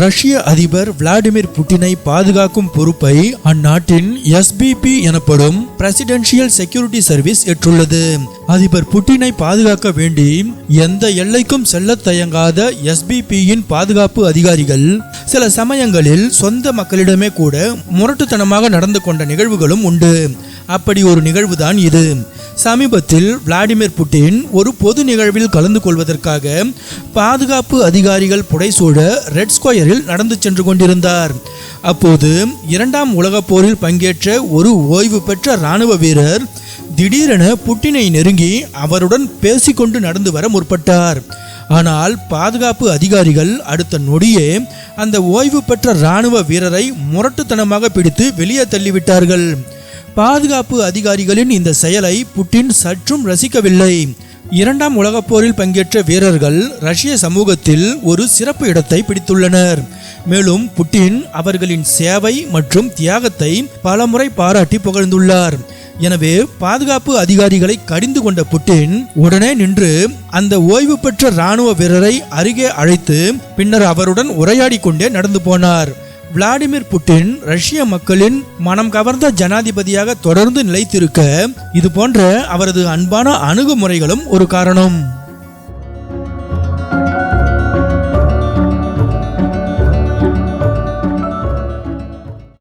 ரஷ்ய அதிபர் விளாடிமிர் புட்டினை பாதுகாக்கும் பொறுப்பை அந்நாட்டின் எஸ்பிபி எனப்படும் பிரசிடென்ஷியல் செக்யூரிட்டி சர்வீஸ் ஏற்றுள்ளது. அதிபர் புட்டினை பாதுகாக்க வேண்டி எந்த எல்லைக்கும் செல்ல தயங்காத எஸ்பிபியின் பாதுகாப்பு அதிகாரிகள் சில சமயங்களில் சொந்த மக்களிடமே கூட முரட்டுத்தனமாக நடந்து கொண்ட நிகழ்வுகளும் உண்டு. அப்படி ஒரு நிகழ்வுதான் இது. சமீபத்தில் விளாடிமிர் புட்டின் ஒரு பொது நிகழ்வில் கலந்து கொள்வதற்காக பாதுகாப்பு அதிகாரிகள் புடைசூழ ரெட் ஸ்கொயரில் நடந்து சென்று கொண்டிருந்தார். அப்போது இரண்டாம் உலகப் போரில் பங்கேற்ற ஒரு ஓய்வு பெற்ற இராணுவ வீரர் திடீரென புட்டினை நெருங்கி அவருடன் பேசிக்கொண்டு நடந்து வர முற்பட்டார். ஆனால் பாதுகாப்பு அதிகாரிகள் அடுத்த நொடியே அந்த ஓய்வு பெற்ற இராணுவ வீரரை முரட்டுத்தனமாக பிடித்து வெளியே தள்ளிவிட்டார்கள். பாதுகாப்பு அதிகாரிகளின் இந்த செயலை புட்டின் சற்றும் ரசிக்கவில்லை. இரண்டாம் உலகப் போரில் பங்கேற்ற வீரர்கள் ரஷ்ய சமூகத்தில் ஒரு சிறப்பு இடத்தை பிடித்துள்ளனர். மேலும் புட்டின் அவர்களின் சேவை மற்றும் தியாகத்தை பலமுறை பாராட்டி புகழ்ந்துள்ளார். எனவே பாதுகாப்பு அதிகாரிகளை கடிந்து கொண்ட புட்டின் உடனே நின்று அந்த ஓய்வு பெற்ற இராணுவ வீரரை அருகே அழைத்து பின்னர் அவருடன் உரையாடி கொண்டே நடந்து போனார். விளாடிமிர் புட்டின் ரஷ்ய மக்களின் மனம் கவர்ந்த ஜனாதிபதியாக தொடர்ந்து நிலைத்திருக்க இது போன்ற அவரது அன்பான அணுகுமுறைகளும் ஒரு காரணம்.